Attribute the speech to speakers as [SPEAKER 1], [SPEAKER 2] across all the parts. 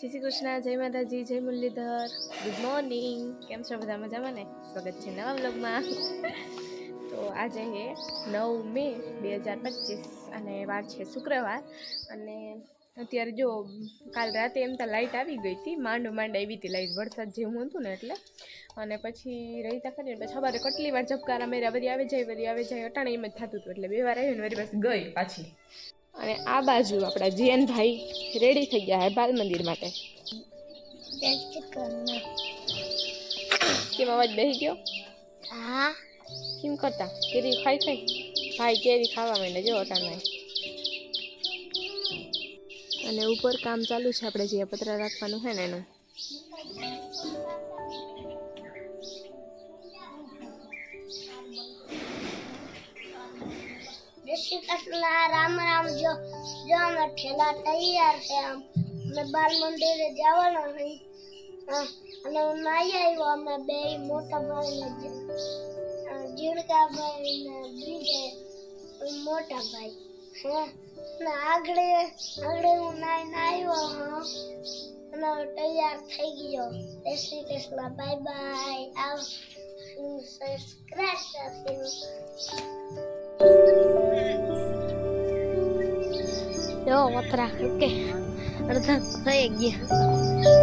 [SPEAKER 1] જય શ્રી કૃષ્ણ, જય માતાજી, જય મુરલીધર. ગુડ મોર્નિંગ કેમ છો બધા મજામાં ને? સ્વાગત છે નવા બ્લોગમાં તો આજે હે નવ મે બે હજાર પચીસ અને વાર છે શુક્રવાર. અને અત્યારે જો કાલ રાતે એમ તો લાઇટ આવી ગઈ હતી, માંડ માંડ આવી હતી લાઇટ વરસાદ જેવું હતું ને એટલે. અને પછી રહીતા કરીને પછી સવારે કેટલી વાર ઝબકારા મેરા વરી આવે જાય વરી આવે જાય, અટાણે એમ જ થતું હતું એટલે બે વાર આવી ને વરી બસ ગઈ પાછી. અને આ બાજુ આપણા જીએનભાઈ રેડી થઈ ગયા હે બાલ મંદિર માટે. કેમ અવાજ બેસી ગયો?
[SPEAKER 2] હા.
[SPEAKER 1] કેમ કરતા? કેરી ખાઈ ખાઈ? ભાઈ કેરી ખાવા માંડે જો નહીં અને ઉપર કામ ચાલુ છે આપણે જે પતરા રાખવાનું છે ને એનું.
[SPEAKER 2] શ્રી કૃષ્ણ રામ રામ જો જો અમે ઠેલા તૈયાર છે આમ. અમે બાલ મંદિરે જવાનો નહીં અને હું નાઈ આવ્યો, અમે બે મોટા ભાઈ ને જીણકા ભાઈ ને બીજે મોટા ભાઈ. હે, અને આગળ આગળ હું નાઈ આવ્યો, હા. અને તૈયાર થઈ ગયો. Jai Shri Krishna, bye bye. આવ સબસ્ક્રાઇબ કરજો. વતરા ઓકે. અડધા થઈ ગયા.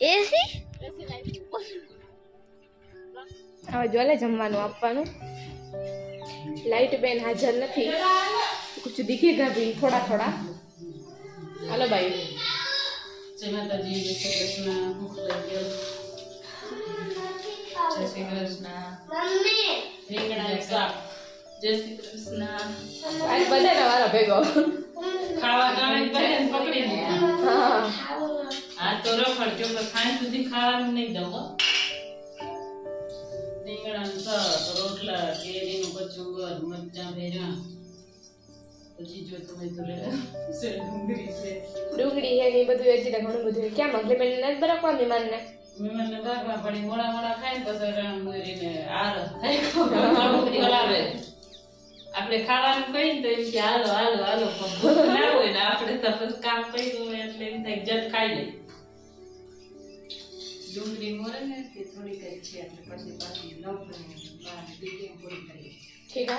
[SPEAKER 2] એસી
[SPEAKER 1] હવે જોલે જમવાનું આપવાનું. લાઈટ બેન હાજર નથી. કુછ દિખેગા ભી થોડા થોડા. હાલો ભાઈ.
[SPEAKER 3] જય માતાજી જય શ્રી કૃષ્ણ. ભૂખ લાગી જય શ્રી કૃષ્ણ.
[SPEAKER 2] મમ્મી.
[SPEAKER 3] રીંગણાનું શાક જય શ્રી કૃષ્ણ.
[SPEAKER 1] આજ બધાને વારો ભેગો.
[SPEAKER 3] ખાવા ગાણે બધાને પકડી લીધા
[SPEAKER 1] હા.
[SPEAKER 3] તો રખડ કેમ કે ખાઈ સુધી ખાવાનું નહીં દઉં. રીંગણાનું શાક રોટલા કેરીનું કચુંબર મરચાં ભેરા પછી જો તમે તો છે ડુંગળી છે.
[SPEAKER 1] ડુંગળી હે ને બધું હજી ઘણું બધું. કેમ મગલી બેન નથી બરાબર મહેમાનને
[SPEAKER 3] મહેમાનને બરાબર પડી મોડા મોડા ખાય ને પછી રણ મૂરીને આરસ થાય. હલાવે આપણે ખાવાનું કહીએ ને તો એમ કે હાલો હાલો હાલો પણ ના હોય ને આપણે તો પછી કામ કર્યું હોય એટલે એમ થાય જટ ખાઈ લઈ ડુંગળી મોરે ને તે થોડીક જ છે એટલે પછી પાછી લવણ બહાર ડીટી પૂરી કરીએ
[SPEAKER 1] ઠીક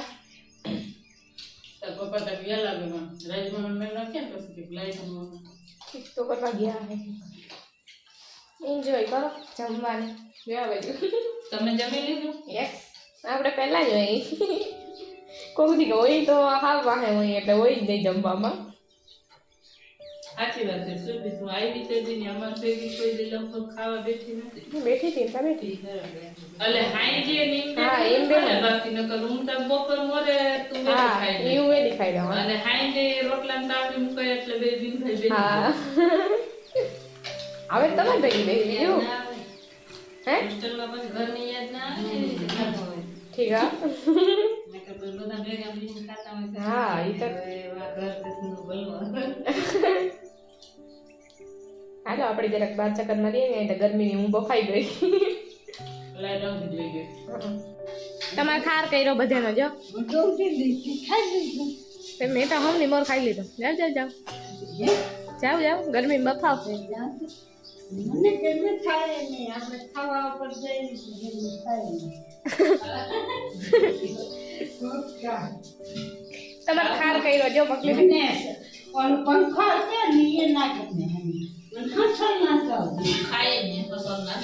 [SPEAKER 3] તો પપ્પા તો વહેલા બેમાં રાજમાં મેં નાખ્યા ને પછી કે લાઈ જમવાનું
[SPEAKER 1] ઠીક તો કરવા ગયા એન્જોય કરો જમવાનું ગયા બાજુ
[SPEAKER 3] તમે જમી લીધું
[SPEAKER 1] યસ આપણે પહેલાં જ હોય કોઈ દી હોય તો હાવ વાહે હોય એટલે હોય જ નહીં જમવામાં
[SPEAKER 3] સાચી વાત છે શું તું આવી તે દી ને અમાર ભેગી કોઈ દી લગભગ ખાવા બેઠી નથી.
[SPEAKER 1] બેઠી હતી તમે?
[SPEAKER 3] એટલે હાઈ જે નીમ
[SPEAKER 1] હા, એમ બે.
[SPEAKER 3] બાકી નકર હું તો બપોર મોરે તું
[SPEAKER 1] હા
[SPEAKER 3] ખાઈ લે.
[SPEAKER 1] એવું એ દેખાઈ રહ્યો
[SPEAKER 3] અને હાઈ જે રોટલા ને તાવડી મુકાય એટલે બે દિન થઈ બે
[SPEAKER 1] હા. હવે તમે ભેગી બેસી એવું હે?
[SPEAKER 3] હોસ્ટેલમાં પછી ઘરની યાદ ના આવે.
[SPEAKER 1] ઠીક હા. હા, ઈ તો-. હાલો આપણે જરાક બાર ચક્કર મારીએ ને એટલે ગરમીની હું બફાઈ ગઈ. તમારે ખાર કર્યો બધાનો જો. મેં તો હમની મોર ખાઈ લીધો. જાવ જાવ જાવ જાવ જાવ ગરમી બફાવ.
[SPEAKER 3] મને કેમ થાય નહીં આપણે ખાવા ઉપર જઈને થાય
[SPEAKER 1] તમારે ખાર કર્યો જો મકલી બેન
[SPEAKER 3] પંખો છે ને એ ના ગમે થાવ ખાય ને હસલ ના?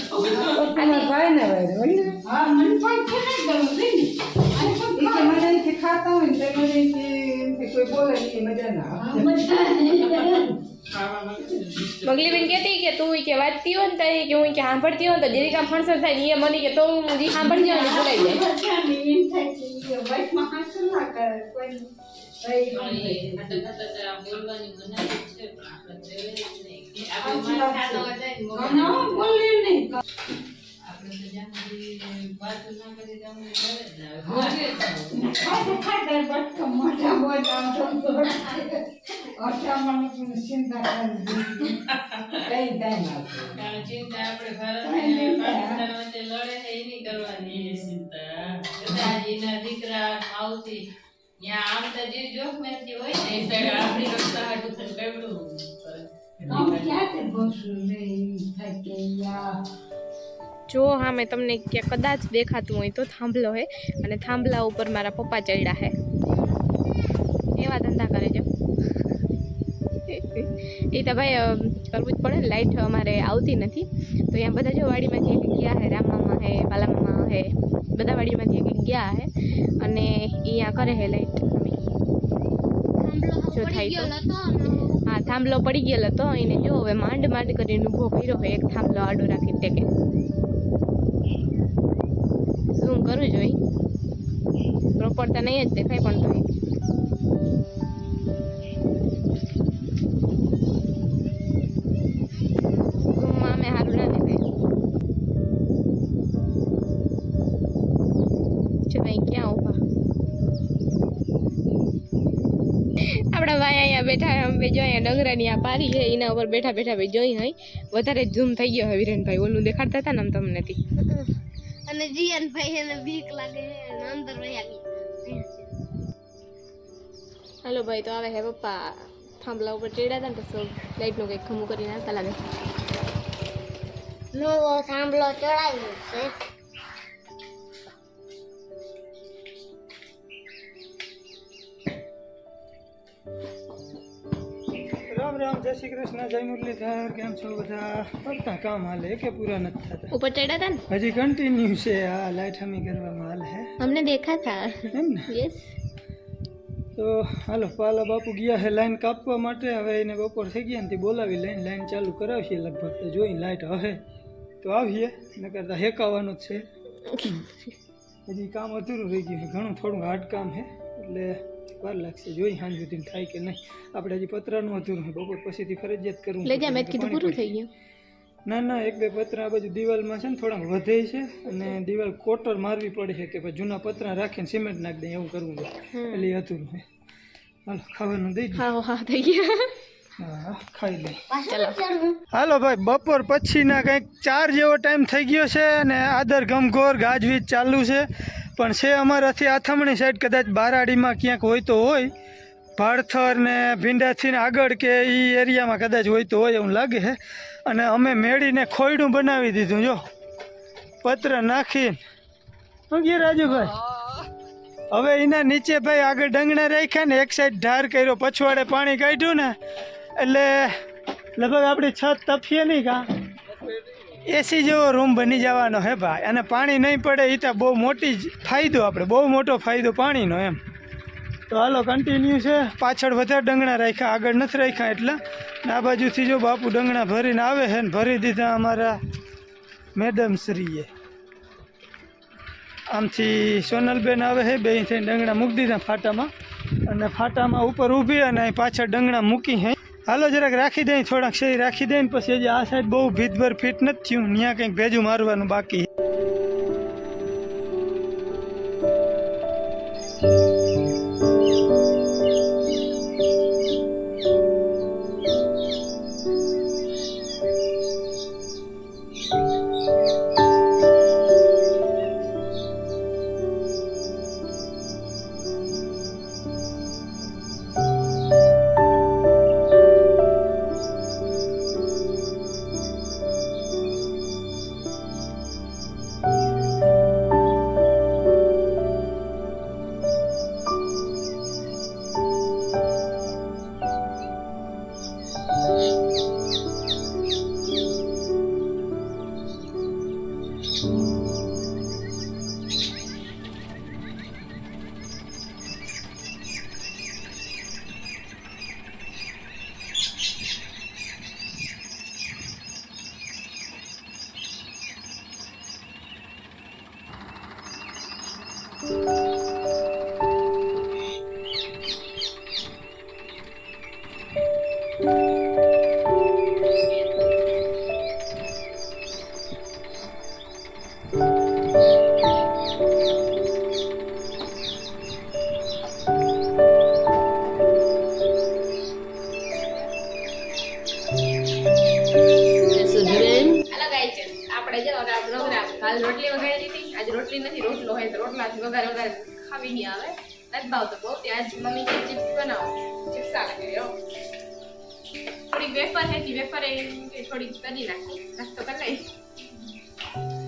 [SPEAKER 3] હા મને પંખો નહીં ગમે ને. મને
[SPEAKER 1] મગલી બેન કહેતી કે તું કે વાંચતી હોય ને તારી કે હું કે સાંભળતી હોય તો જેવી કામ ફણસર થાય ને એ મને કે તો હું જે સાંભળતી હોય ને ભૂલાઈ જાય.
[SPEAKER 3] ચિંતા આપણે ભારત લડે એની કરવાની ચિંતા દીકરા આવતી ત્યાં આમ તો જે જોખમેથી હોય ને સાઈડ આપણી રક્ષા હાટું થઈને કેવડું
[SPEAKER 1] જો હા, મેં તમને ક્યાં કદાચ દેખાતું હોય તો થાંભલો હે. અને થાંભલા ઉપર મારા પપ્પા ચડ્યા હે. એવા ધંધા કરે છે. એ તો ભાઈ કરવું જ પડે ને. લાઈટ અમારે આવતી નથી. તો અહીંયા બધા જો વાડીમાંથી એક ગયા હે. રામમામા હે, બાલા હે. બધા વાડીમાંથી એક ગયા હે. અને એ અહીંયા કરે હે લાઈટ જો થાય તો. હા, થાંભલો પડી ગયેલો હતો એને જો હવે માંડ માંડ કરીને ઊભો કર્યો હોય એક થાંભલો આડો રાખી ટેકે. કરું જોઈ. પ્રોપર તો નહીં જ દેખાય પણ તો. આપણા ભાઈ અહીંયા બેઠા અમે જો અહીંયા ડંગરાની આ પારી છે, એના ઉપર બેઠા બેઠા જોઈ હોય. વધારે ઝૂમ થઈ ગયો હવે વિરેનભાઈ, ઓલું દેખાડતા હતા ને આમ તમને
[SPEAKER 2] અને જીયન ભાઈ એને બીક લાગે અને અંદર વયા ગયા
[SPEAKER 1] હાલો ભાઈ તો આવે હે પપ્પા. થાંભલા ઉપર ચડ્યા હતા ને તો લાઈટનું કંઈક ખમું કરીને આવતા લાગે.
[SPEAKER 2] નવો થાંભલો ચડાવ્યો છે.
[SPEAKER 4] રામ રામ જય શ્રી કૃષ્ણ જય મુરલીધર કેમ છો બધા? બધા કામ હાલે કે પૂરા નથી થતા?
[SPEAKER 1] ઉપર ચડ્યા હતા ને?
[SPEAKER 4] હજી કન્ટિન્યુ છે આ લાઈટ હમી કરવામાં હાલ હે.
[SPEAKER 1] અમને દેખા થા
[SPEAKER 4] એમ ને?
[SPEAKER 1] યસ
[SPEAKER 4] તો હાલો પાલા બાપુ ગયા છે લાઈન કાપવા માટે હવે એને બપોર થઈ ગયા ને બોલાવી લઈને લાઈન ચાલુ કરાવશે લગભગ તો જોઈ લાઈટ હવે તો આવીએ ન કરતા હેકાવાનું જ છે. હજી કામ અધૂરું રહી ગયું છે ઘણું થોડું હાર્ડ કામ છે એટલે વાર લાગશે. જોઈ સાંજ સુધી થાય કે નહીં. આપણે હજી પતરાનું અધૂરું હોય બપોર પછીથી ફરજિયાત કરવું
[SPEAKER 1] લઈ મેં કીધું પૂરું થઈ ગયું.
[SPEAKER 4] ના ના એક બે પતરા આ બાજુ દિવાલમાં છે ને થોડાક વધે છે અને દિવાલ કોટર મારવી પડે છે કે ભાઈ જૂના પતરા રાખીને સિમેન્ટ નાખી દે એવું કરવું. એટલે અધૂરું હાલો ખાવાનું દઈ
[SPEAKER 1] હા હા થઈ ગયા.
[SPEAKER 4] ખાઈ લે.
[SPEAKER 1] ચલો.
[SPEAKER 4] હાલો ભાઈ બપોર પછીના કંઈક ચાર જેવો ટાઈમ થઈ ગયો છે અને આદર ગમઘોર ગાજવીજ ચાલુ છે. પણ છે અમારાથી આથમણી સાઈડ કદાચ બારાડીમાં ક્યાંક હોય તો હોય. ભાડથર ને ભીંડાથી ને આગળ કે એ એરિયામાં કદાચ હોય તો હોય એવું લાગે છે. અને અમે મેળીને ખોયડું બનાવી દીધું જો. પત્ર નાખીને. શું કે રાજુભાઈ? હવે એના નીચે ભાઈ આગળ ડંગણા રાખ્યા ને એક સાઈડ ઢાર કર્યો પછવાડે પાણી કાઢ્યું ને. એટલે લગભગ આપણી છત તપીએ નહીં કા? એસી જેવો રૂમ બની જવાનો હે ભાઈ. અને પાણી નહીં પડે એ તો બહુ મોટી જ ફાયદો આપણે, બહુ મોટો ફાયદો પાણીનો એમ. તો હાલો કન્ટિન્યુ છે. પાછળ વધારે ડંગણા રાખ્યા, આગળ નથી રાખ્યા એટલે. આ બાજુથી જો બાપુ ડંગણા ભરીને આવે છે ને ભરી દીધા અમારા મેડમ શ્રીએ. આમથી સોનલબેન આવે છે બે થઈને ડંગણા મૂકી દીધા ફાટામાં. અને ફાટામાં ઉપર ઊભી અને પાછળ ડંગણા મૂકી હે. હાલો, જરાક રાખી દઈ થોડાક શેરી રાખી દઈને પછી હજી આ સાઈડ બહુ ભીતભર ફિટ નથી થયું. ત્યાં કંઈક ભેજું મારવાનું બાકી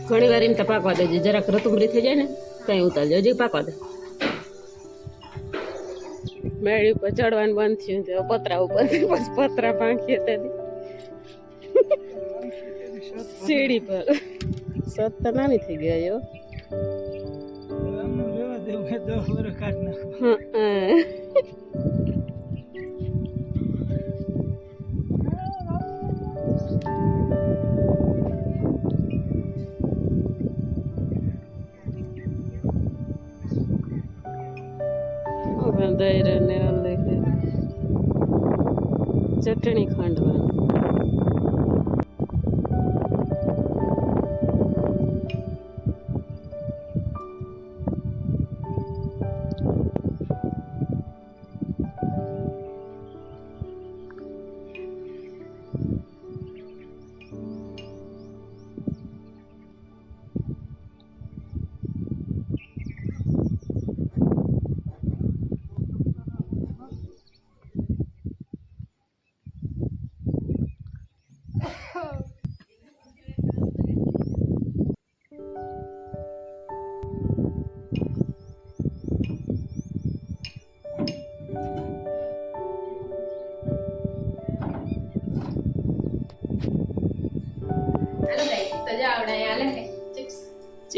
[SPEAKER 3] ઘણી વાર એમ તો પાકવા દેજે. જરાક રતુમરી થઈ જાય ને કઈ ઉતારજો. હજી પાકવા દે. મેળી ઉપર ચડવાનું બંધ થયું તો પતરા ઉપર. બસ પતરા પાંખીએ હતી સીડી પર. સત્તા નાની થઈ ગયા યો હં, ચટણી ખાંડવાની.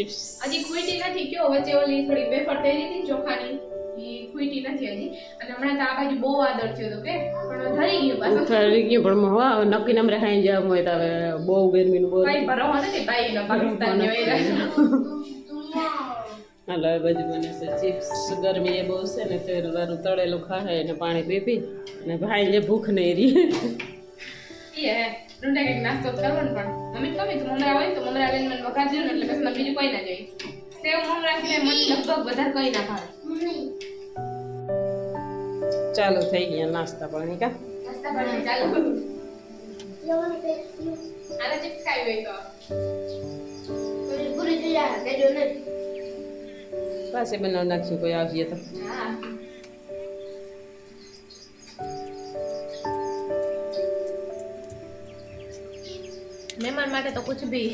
[SPEAKER 1] ચિપ્સ હજી ખૂટી નથી કયો વચ્ચે ઓલી થોડી વેફર થઈ હતી ચોખાની? એ ખૂટી નથી હજી. અને હમણાં તો આ બાજુ બહુ વાદળ થયું હતું કે પણ ધરી ગયું પાછું.
[SPEAKER 3] ઉઠાડી ગયું પણ હા નક્કી નમરે ખાઈ જવા હોય તો હવે બહુ ગરમીનું બહુ
[SPEAKER 1] કઈ ભરવો નથી ભાઈ નો પાકિસ્તાન
[SPEAKER 3] હાલો એ બાજુ બને છે ચિપ્સ ગરમી એ બહુ છે ને વાળું તળેલું ખાય ને પાણી પીપી. પી ને ભાઈ જે ભૂખ નહીં રહી.
[SPEAKER 1] એ રૂંડા કંઈક નાસ્તો તો કરવો ને પણ મમ્મી કમી તો મમરા હોય તો મમરા લઈને મને વઘાર દે ને એટલે પછી બીજું કોઈ ના જોઈએ. સેવ મમરા સિવાય મને લગભગ વધારે કઈ ના ભાવે.
[SPEAKER 3] ચાલુ થઈ ગયા નાસ્તા પાણી કા?
[SPEAKER 1] નાસ્તા પાણી ચાલુ. આને ચિપ્સ ખાવી હોય તો.
[SPEAKER 2] પૂરી પૂરી જોયા જાય કેજો ને
[SPEAKER 3] પાસે બનાવ નાખશું કોઈ આવશે તો.
[SPEAKER 1] હા. મહેમાન માટે તો કુછ ભી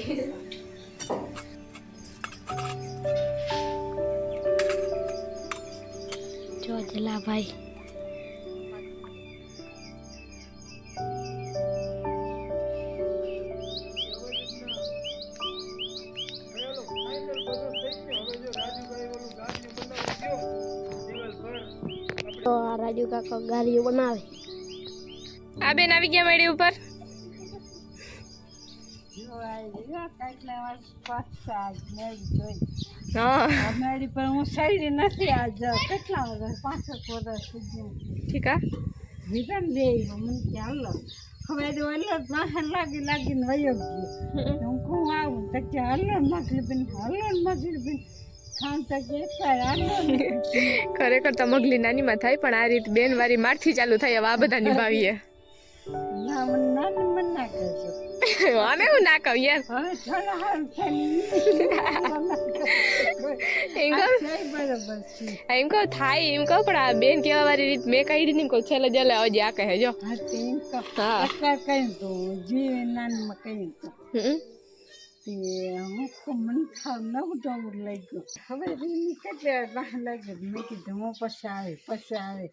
[SPEAKER 2] જો જલા ભાઈ તો આ રાજુ કાકા ગાડીઓ બનાવે
[SPEAKER 1] આ બેન આવી ગયા મેળી ઉપર
[SPEAKER 5] મારી પર હું સૈડી નથી આજ કેટલા વર્ષ વર્ષ સુધી
[SPEAKER 1] ઠીક
[SPEAKER 5] વિધાન દે મને હાલો હવે તો એટલે પાછળ લાગી લાગીને વયો હું કહું આવું તો કે હાલો મગલી બેન હાલો મગલી બેન
[SPEAKER 1] ખરેખર તો મગલી નાનીમાં થાય, પણ આ રીત બેન વારી મારથી ચાલુ થાય હવે આ બધા નિભાવીએ
[SPEAKER 5] ના, મને નાની મને ના કહેજો
[SPEAKER 1] અમે હું ના કહું યાર
[SPEAKER 5] હવે થોડા હાલ થઈને
[SPEAKER 1] એમ કહું
[SPEAKER 5] બરોબર છે
[SPEAKER 1] એમ કહું થાય એમ કહું પણ આ બેન કેવા વાળી રીત મેં કાઢી નહીં કહું છેલ્લે જલે હજી આ કહે જો
[SPEAKER 5] હા તે એમ તો
[SPEAKER 1] હા.
[SPEAKER 5] અત્યારે કહ્યું તો જીવે નાનીમાં કહ્યું તો
[SPEAKER 1] હમ.
[SPEAKER 5] તે હું તો મને થાવ નવું નવું લઈ ગયું હવે રીની કેટલે રાહ લાગે મેં કીધું હું પછી આવે પછી આવે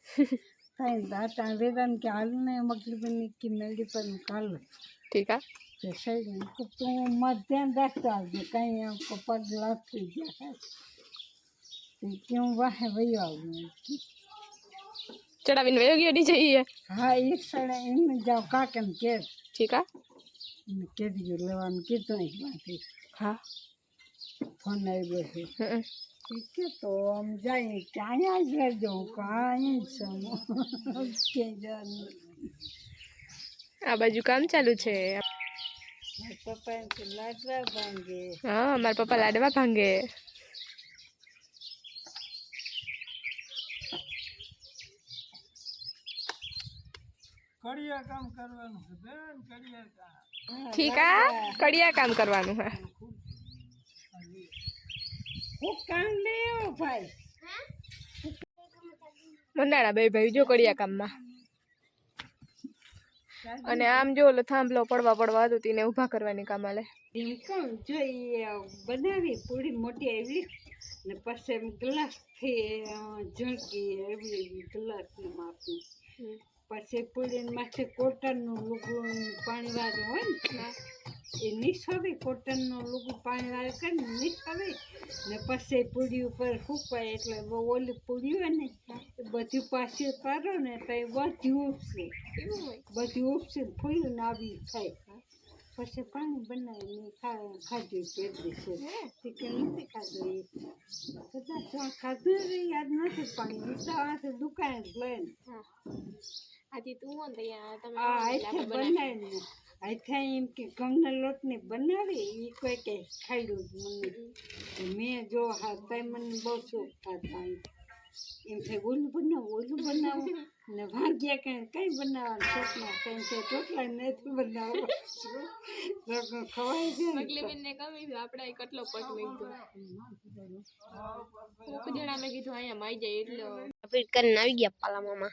[SPEAKER 5] થાય ને દાતા વેદાન કે હાલ ને મગલીબેન કે મેળી પર કાલ
[SPEAKER 1] ઠીક આ
[SPEAKER 5] તે સહી તું મત ધ્યાન રાખતો આવજો કંઈ એમ કો પગ લાગતું જાય તે કેવું વાહે વયો આવું
[SPEAKER 1] ચડાવીને વયો ગયો નીચે ઈ
[SPEAKER 5] હા એક સાડા એમને જાઓ કાકાને કે
[SPEAKER 1] ઠીક આ
[SPEAKER 5] એને કીધું લેવાનું કીધું અહીંમાંથી
[SPEAKER 1] હા
[SPEAKER 5] ફોન આવ્યો છે
[SPEAKER 1] હમ.
[SPEAKER 5] ઠીક છે તો આમ જાય કે અહીંયા જ રહેજો હું કહું, હા અહીંયા જ છું ક્યાંય જવાનું નથી.
[SPEAKER 1] આ બાજુ કામ ચાલુ છે
[SPEAKER 5] મારા પપ્પા લાડવા ભાંગે.
[SPEAKER 4] કડિયા કામ કરવાનું છે કડિયા કામ.
[SPEAKER 1] કરવાનું હે.
[SPEAKER 5] કામ લેવો ભાઈ.
[SPEAKER 1] મંડાળા બે ભાઈ જો કડિયા કામમાં. અને આમ જો ઓલો થાંભલો પડવા પડવા હતું તેને ઊભા કરવાની કામ આલે
[SPEAKER 5] એમ કહું જો એ બનાવી પૂરી મોટી આવી ને પછી એમ ગ્લાસથી ઝળકી એવી ગ્લાસની માપી. પછી પૂરીને માથે કોટનનું લુગડું પાણીવાળું હોય ને એ નિસવે કોટનનું પાણી પાણીવાળું કરીને નિસવે ને પછી પૂરી ઉપર ફૂંકાય એટલે બહુ ઓલી પૂરી હોય ને એ બધી પાછી કરો ને તો એ બધી ઉપસે. બધી ઉપસે ને ફૂલીને આવી થાય. પછી પાણી બનાવીને ખા ખાધું પેટરી છે. કે નથી ખાધું એ. કદાચ આ ખાધું યાદ નથી પણ એ તો આ દુકાન જ લઈને.
[SPEAKER 1] આજે તું હો ને ત્યાં તમે
[SPEAKER 5] બનાવીને. હાથે એમ કે ઘઉંના લોટને બનાવી એ કોઈ કે ખાડ્યું જ મને મેં જો હા તઈ મને બહુ શોખ થતા એમ થાય ઓલું બનાવો ઓલું બનાવો. ને ભાગ્યા કઈ કઈ બનાવવાનું શોખમાં કઈ છે ટોટલા નથી બનાવવા. ખવાય છે ને
[SPEAKER 1] મગલી બેન ને કમી આપણે કેટલો પટ વીકતો કોક જણા મેં કીધું અહીંયા માઈ જાય એટલે.
[SPEAKER 2] ફીટ કરીને આવી ગયા પાલા મામા.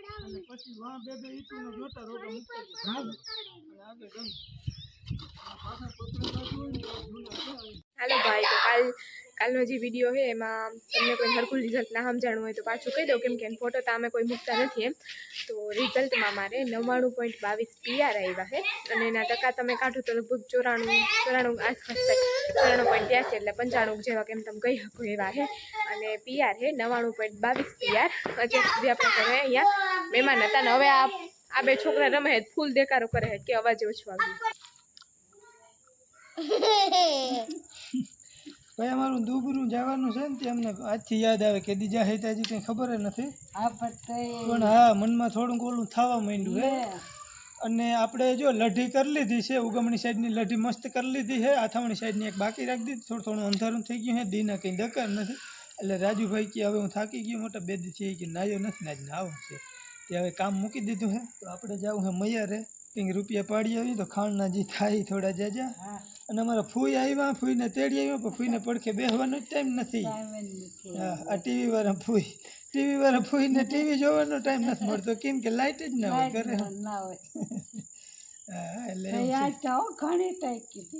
[SPEAKER 5] એ પાછું ગાડિયા કરે ગાડિયા કરી ગાડિયા કર્યા કોઈ દી
[SPEAKER 1] હાલો ભાઈ તો કાલ કાલનો જે વીડિયો છે એમાં તમને કોઈ હરકુલ રિઝલ્ટ ના સમજાણું હોય તો પાછું કહી દઉં, કેમ કે ફોટો તો અમે કોઈ મૂકતા નથી એમ. તો રિઝલ્ટમાં મારે નવ્વાણું પોઈન્ટ બાવીસ પીઆર આવ્યા છે અને એના ટકા તમે કાઢો તો લગભગ ચોરાણું ચોરાણું આસપાસ ચોરાણું પોઈન્ટ ત્યાંસી એટલે પંચાણું જેવા કેમ તમે કહી શકો એવા છે. અને પીઆર છે નવ્વાણું પોઈન્ટ બાવીસ પીઆર અત્યાર સુધી આપણે ઘરે અહીંયા મહેમાન હતા ને હવે આ આ બે છોકરા રમે ફૂલ દેકારો કરે છે, કે અવાજ ઓછો આવ્યો
[SPEAKER 4] ભાઈ અમારું દુબરું જવાનું છે ને તે અમને આજથી યાદ આવે કે દીજા હે હજી કંઈ ખબર જ નથી. પણ હા મનમાં થોડુંક ઓલું થવા માંડ્યું હે. અને આપણે જો લઢી કરી લીધી છે ઉગમણી સાઈડની લઢી મસ્ત કરી લીધી છે આથામણી સાઈડની એક બાકી રાખી દીધી. થોડું થોડું અંધારું થઈ ગયું છે દીના કંઈ દરકાર નથી. એટલે રાજુભાઈ કે હવે હું થાકી ગયો મોટા બે દી છે કે નાયો નથી ને આજ નાવું છે. તે હવે કામ મૂકી દીધું છે તો આપણે જવું છે મૈયારે. કંઈક રૂપિયા પાડી આવી તો ખાણના જી થાય થોડા જાજા. અને અમારા ફૂઈ આવ્યા ફૂઈને તેડી આવ્યા પણ ફૂઈને પડખે બેસવાનો જ ટાઈમ નથી. હા આ ટીવી વાળા ફૂઈ ટીવી વાળા ફૂઈને ટીવી જોવાનો ટાઈમ નથી મળતો. કેમ કે લાઇટ જ ના હોય ઘરે.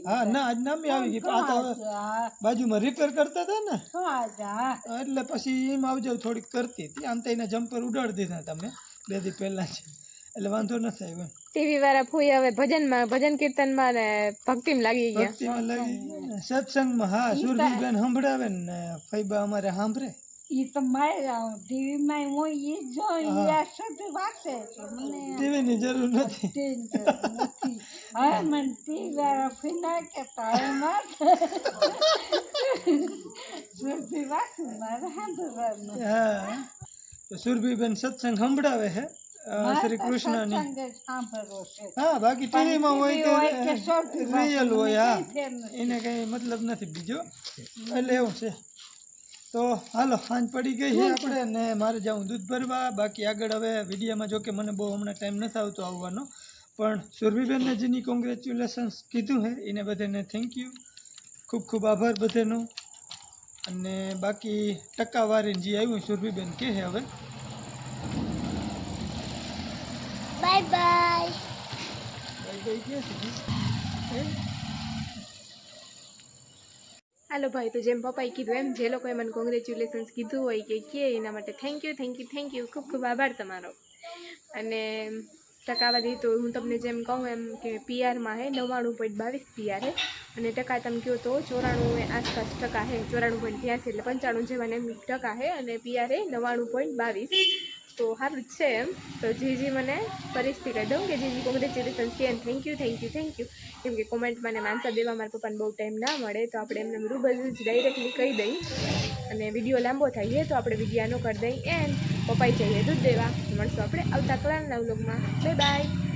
[SPEAKER 4] હા ના આજ નામી આવી ગઈ. બાજુમાં રિપેર કરતા હતા ને? એટલે પછી એમ આવજો થોડીક કરતી હતી. આમ તો એના જમ્પર ઉડાડી દીધા તમે. બે દી પહેલાં છે એટલે વાંધો નથી આવ્યો. એમ.
[SPEAKER 1] ટીવી વાળા ફૂઈ હવે ભજનમાં ભજન કીર્તનમાં ને ભક્તિમાં લાગી ગયા.
[SPEAKER 4] ભક્તિમાં લાગી સત્સંગમાં હા સુરભીબેન સંભળાવે ને ફૈબા અમારે સાંભળે.
[SPEAKER 5] ઈ તો મારે ટીવીમાં હું ઈ જો ઈ આ સુધી વાંચે છે. મને
[SPEAKER 4] ટીવીની જરૂર નથી.
[SPEAKER 5] ટેન્શન નથી. હા મને ટીવી વાળા ફિના કે તારે સુરભી વાંચે મારે સાંભળવાનું.
[SPEAKER 4] હા. તો સુરભીબેન સત્સંગ સંભળાવે છે. અ, શ્રી કૃષ્ણની. હા બાકી ટીવીમાં હોય
[SPEAKER 5] કે
[SPEAKER 4] રિયલ હોય હા. એને કંઈ મતલબ નથી બીજો. એટલે એવું છે. તો હાલો સાંજ પડી ગઈ છે આપણે ને મારે જાઉં દૂધ ભરવા. બાકી આગળ હવે વિડીયોમાં જો કે મને બહુ હમણાં ટાઈમ નથી આવતો આવવાનો. પણ સુરભીબેનને જેની કોંગ્રેચ્યુલેશન્સ કીધું છે એને બધાને થેન્ક યુ ખૂબ ખૂબ આભાર બધાનો. અને બાકી ટકાવારીને જે આવ્યું સુરભીબેન કહે હે હવે.
[SPEAKER 2] Bye bye?
[SPEAKER 1] હાલો ભાઈ, તો જેમ પપ્પાએ કીધું એમ, જે લોકોએ મને કોંગ્રેચ્યુલેશન્સ કીધું હોય કે કે, એના માટે thank you thank you thank you ખૂબ ખૂબ આભાર તમારો. અને ટકાવારી તો હું તમને જેમ કહું એમ કે પીઆરમાં હે, નવ્વાણું પોઈન્ટ બાવીસ પીઆર હે. અને ટકા તમે કહો તો ચોરાણું આસપાસ ટકા હે, ચોરાણું પોઈન્ટ ત્યાંસી એટલે પંચાણું જેવા ને એમ ટકા હે. અને પીઆર હે નવ્વાણું પોઈન્ટ બાવીસ. તો સારું જ છે એમ. તો જીજી મને ફરીથી કહી દઉં કે જીજી કોંગ્રેચ્યુલેશન્સ કે thank you thank you thank you કેમ કે કોમેન્ટમાં ને આન્સર દેવા મારા પપ્પાને બહુ ટાઈમ ના મળે, તો આપણે એમને રૂબરૂ જ ડાયરેક્ટલી કહી દઈ. અને વીડિયો લાંબો થાય છે, તો આપણે વિડીયાનો કરી દઈ. એન્ડ પપ્પાઈ જઈએ દૂધ દેવા મળશું આપણે આવતા કલાના વ્લોગમાં બાય બાય